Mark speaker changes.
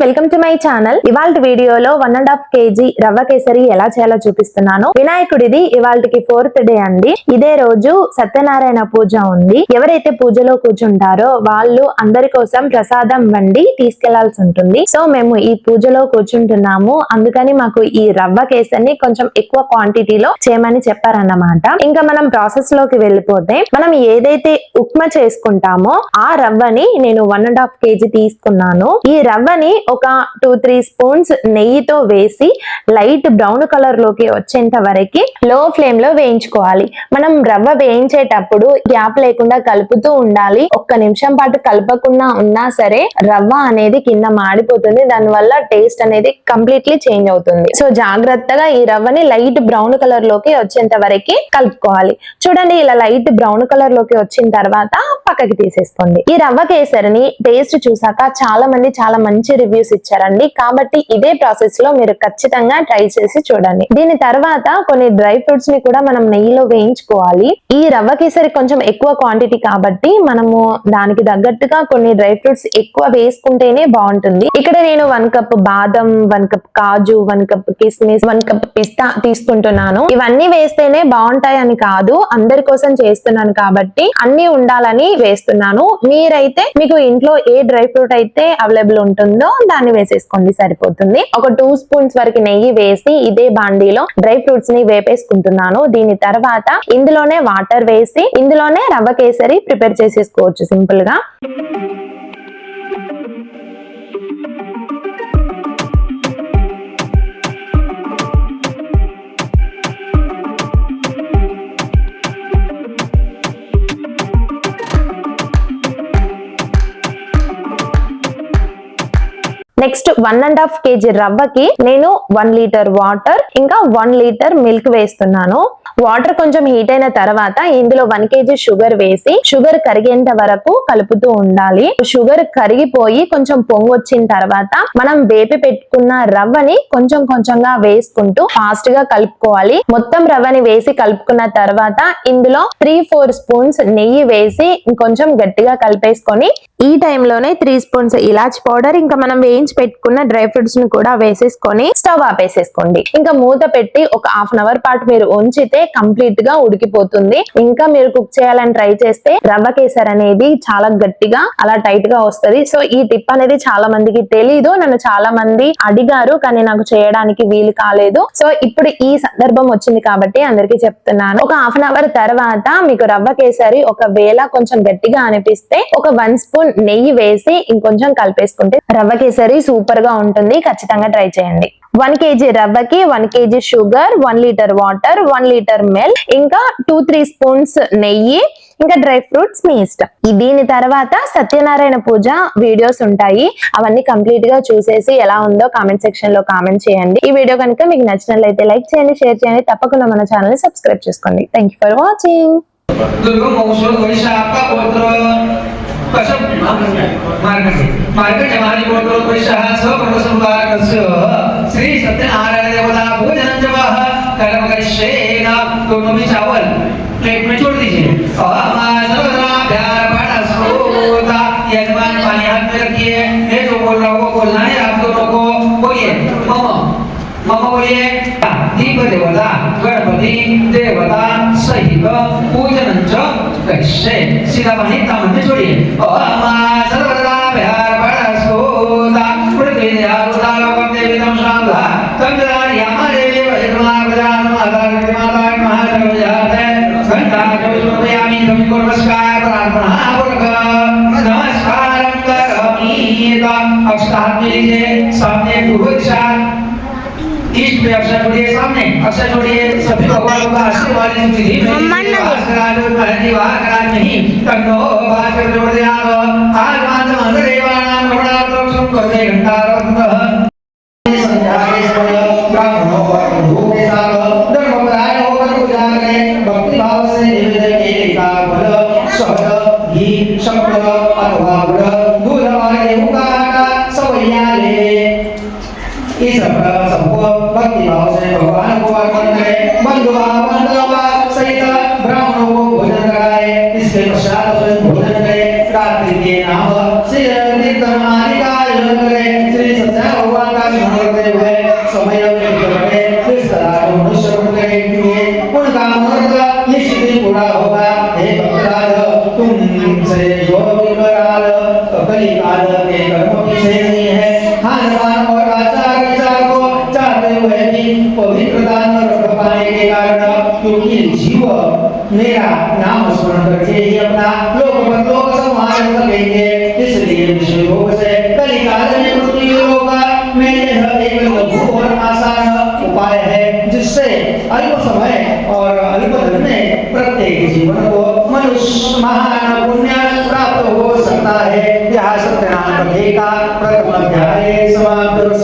Speaker 1: Welcome to my channel. ఇవాళ వీడియోలో one and half KG రవ్వ కేసరి ఎలా చేయాలో చూపిస్తున్నాను. వినాయకుడిది ఇవాళకి ఫోర్త్ డే అండి. ఇదే రోజు సత్యనారాయణ పూజ ఉంది. ఎవరైతే పూజలో కూర్చుంటారో వాళ్ళు అందరి కోసం ప్రసాదం వండి తీసుకెళ్ళాల్సి ఉంటుంది. సో మేము ఈ పూజలో కూర్చుంటున్నాము. అందుకని మాకు ఈ రవ్వ కేసరిని కొంచెం ఎక్కువ క్వాంటిటీలో చేయమని చెప్పారన్నమాట. ఇంకా మనం ప్రాసెస్లోకి వెళ్ళిపోతే మనం ఏదైతే ఉప్మా చేసుకుంటామో ఆ రవ్వని నేను వన్ అండ్ హాఫ్ కేజీ తీసుకున్నాను. ఈ రవ్వని ఒక టూ త్రీ స్పూన్స్ నెయ్యితో వేసి లైట్ బ్రౌన్ కలర్లోకి వచ్చేంత వరకు లో ఫ్లేమ్లో వేయించుకోవాలి. మనం రవ్వ వేయించేటప్పుడు గ్యాప్ లేకుండా కలుపుతూ ఉండాలి. ఒక్క నిమిషం పాటు కలపకుండా ఉన్నా సరే రవ్వ అనేది కింద మాడిపోతుంది. దాని వల్ల టేస్ట్ అనేది కంప్లీట్లీ చేంజ్ అవుతుంది. సో జాగ్రత్తగా ఈ రవ్వని లైట్ బ్రౌన్ కలర్లోకి వచ్చేంత వరకు కలుపుకోవాలి. చూడండి ఇలా లైట్ బ్రౌన్ కలర్లోకి వచ్చిన తర్వాత పక్కకి తీసేసుకోండి. ఈ రవ్వ కేసరిని టేస్ట్ చూసాక చాలా మంది చాలా మంచి రివ్యూస్ ఇచ్చారండి. కాబట్టి ఇదే ప్రాసెస్లో మీరు ఖచ్చితంగా ట్రై చేసి చూడండి. దీని తర్వాత కొన్ని డ్రై ఫ్రూట్స్ని కూడా మనం నెయ్యిలో వేయించుకోవాలి. ఈ రవ్వ కేసరి కొంచెం ఎక్కువ క్వాంటిటీ కాబట్టి మనము దానికి తగ్గట్టుగా కొన్ని డ్రై ఫ్రూట్స్ ఎక్కువ వేసుకుంటేనే బాగుంటుంది. ఇక్కడ నేను వన్ కప్ బాదం వన్ కప్ కాజు వన్ కప్ కిస్మిస్ వన్ కప్ పిస్తా తీసుకుంటున్నాను. ఇవన్నీ వేస్తేనే బాగుంటాయి అని కాదు. అందరి కోసం చేస్తున్నాను కాబట్టి అన్ని ఉండాలని వేస్తున్నాను. మీరైతే మీకు ఇంట్లో ఏ డ్రై ఫ్రూట్ అయితే అవైలబుల్ ఉంటుందో దాన్ని వేసేసుకోండి సరిపోతుంది. ఒక టూ స్పూన్స్ వరకు నెయ్యి వేసి ఇదే బాండీలో డ్రై ఫ్రూట్స్ని వేపేసుకుంటున్నాను. దీని తర్వాత ఇందులోనే వాటర్ వేసి ఇందులోనే రవ్వ కేసరి ప్రిపేర్ చేసేసుకోవచ్చు సింపుల్గా next one and half KG రవ్వకి నేను వన్ లీటర్ వాటర్ ఇంకా వన్ లీటర్ మిల్క్ వేస్తున్నాను. వాటర్ కొంచెం హీట్ అయిన తర్వాత ఇందులో వన్ కేజీ షుగర్ వేసి షుగర్ కరిగేంత వరకు కలుపుతూ ఉండాలి. షుగర్ కరిగిపోయి కొంచెం పొంగు వచ్చిన తర్వాత మనం వేపి పెట్టుకున్న రవ్వని కొంచెం కొంచెంగా వేసుకుంటూ ఫాస్ట్గా కలుపుకోవాలి. మొత్తం రవ్వని వేసి కలుపుకున్న తర్వాత ఇందులో త్రీ ఫోర్ స్పూన్స్ నెయ్యి వేసి ఇంకొంచెం గట్టిగా కలిపేసుకొని ఈ టైంలోనే త్రీ స్పూన్స్ ఇలాచి పౌడర్ ఇంకా మనం వేయించి పెట్టుకున్న డ్రై ఫ్రూట్స్ని కూడా వేసేసుకొని స్టవ్ ఆపేసేసుకోండి. ఇంకా మూత పెట్టి ఒక హాఫ్ అన్ అవర్ పాటు మీరు ఉంచితే కంప్లీట్గా ఉడికిపోతుంది. ఇంకా మీరు కుక్ చేయాలని ట్రై చేస్తే రవ్వ కేసర్ అనేది చాలా గట్టిగా అలా టైట్గా వస్తది. సో ఈ టిప్ అనేది చాలా మందికి తెలీదు. నన్ను చాలా మంది అడిగారు కానీ నాకు చేయడానికి వీలు కాలేదు. సో ఇప్పుడు ఈ సందర్భం వచ్చింది కాబట్టి అందరికి చెప్తున్నాను. ఒక హాఫ్ అన్ అవర్ తర్వాత మీకు రవ్వ కేసరి ఒకవేళ కొంచెం గట్టిగా అనిపిస్తే ఒక వన్ స్పూన్ నెయ్యి వేసి ఇంకొంచెం కలిపేసుకుంటే రవ్వ కేసరి సూపర్గా ఉంటుంది. ఖచ్చితంగా ట్రై చేయండి. One KG రవ్వకి one KG sugar one litre water one litre milk ఇంకా టూ త్రీ స్పూన్స్ నెయ్యి ఇంకా డ్రై ఫ్రూట్స్ మీ ఇష్టం. దీని తర్వాత సత్యనారాయణ పూజ వీడియోస్ ఉంటాయి. అవన్నీ కంప్లీట్గా చూసేసి ఎలా ఉందో కామెంట్ సెక్షన్లో కామెంట్ చేయండి. ఈ వీడియో కనుక మీకు నచ్చినట్లయితే లైక్ చేయండి షేర్ చేయండి. తప్పకుండా మన ఛానల్ సబ్స్క్రైబ్ చేసుకోండి. థ్యాంక్ ఫర్ వాచింగ్
Speaker 2: कशम मार्गसे मार्गटे मारिकोटो पुरुषः स्वप्रभुसंवारकस्य श्री सत्यनारायण देवता भोजनं जवाह कर्म करिष्ये ना दोनों भी चावल। प्लेट में छोड़ दीजिए। और हमारा सर्वदा प्यार बड़ा सोता यजमान, पानी हाथ में रखिए। ये जो बोल रहा हूँ मम ये दीपदेवता गणपति देवता सहित पूजन च कैसे सीधा वही तम में जोड़िए अमा सर्वदा प्यार परसोदा पृथ्वी आरुदा लोकम देवी तम शांता तम जदार यमा देवी वज्रमा गजान माता माता महादेव जाते घंटा कविष्णुयामि कवि को नमस्कार प्रार्थना पुरक नमस्कार करोमि अक्षतात्मे सामने पूर्व दिशा इष्ट पे अक्षर जोड़िए सामने अक्षर जोड़िए सभी भगवानों का आशीर्वाद इस विधि में निवास करा दो पहली बार करा नहीं तन्नो भास्कर जोड़ दिया तो आज मात्र मंत्र देवानां करुणा प्रोक्षम करते घंटा सहित ब्राह्मणों को भोजन कराए इसके पश्चात मेरा नाम स्मरण करके ही अपना लोक परलोक संहार कर सकेंगे इसलिए विश्व योग से कलिकाल में मृत्यु योग में यह एक लघु और आसान उपाय है। जिससे अल्प समय और अल्प धन में प्रत्येक जीवन को मनुष्य महान पुण्य प्राप्त हो सकता है। यह सत्यनारायण का प्रथम अध्याय समाप्त